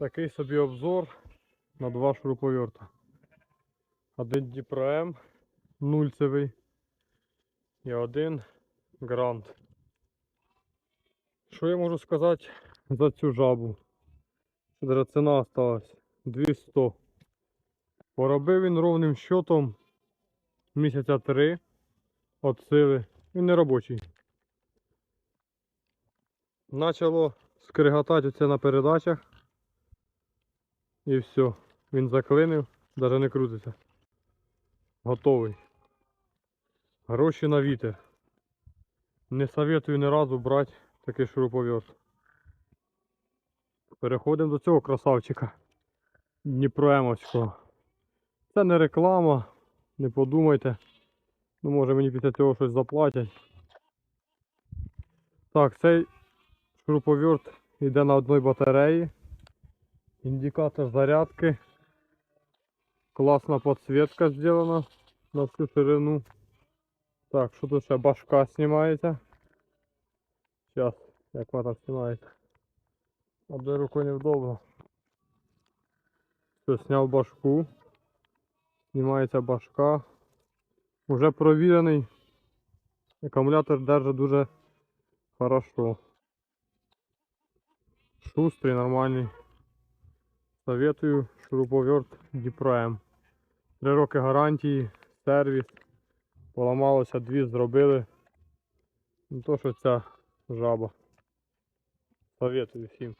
Такий собі обзор на два шуруповерта. Один Діпром нульцевий і один Грант. Що я можу сказати за цю жабу? Що ціна осталась 200. Поробив він ровним счетом місяця 3 от сили. Він не робочий. Начало скриготати оце на передачах. І все. Він заклинив, навіть не крутиться. Готовий. Гроші на вітер. Не советую ні разу брати такий шуруповерт. Переходимо до цього красавчика. Дніпроемовського. Це не реклама, не подумайте. Ну, може мені після цього щось заплатять. Так, цей шуруповерт йде на одній батареї. Індикатор зарядки. Класна підсвітка зроблена на всю ширину. Так, що тут ще башка знімається. Зараз, як вона там знімається. Одною рукою невдобно. Все, зняв башку. Знімається башка. Уже провірений. Акумулятор держить дуже хорошо. Шустрий, нормальний. Советую шуруповерт Діпром. Три роки гарантії, сервіс. Поламалося, дві зробили. Не то, що ця жаба. Советую всім.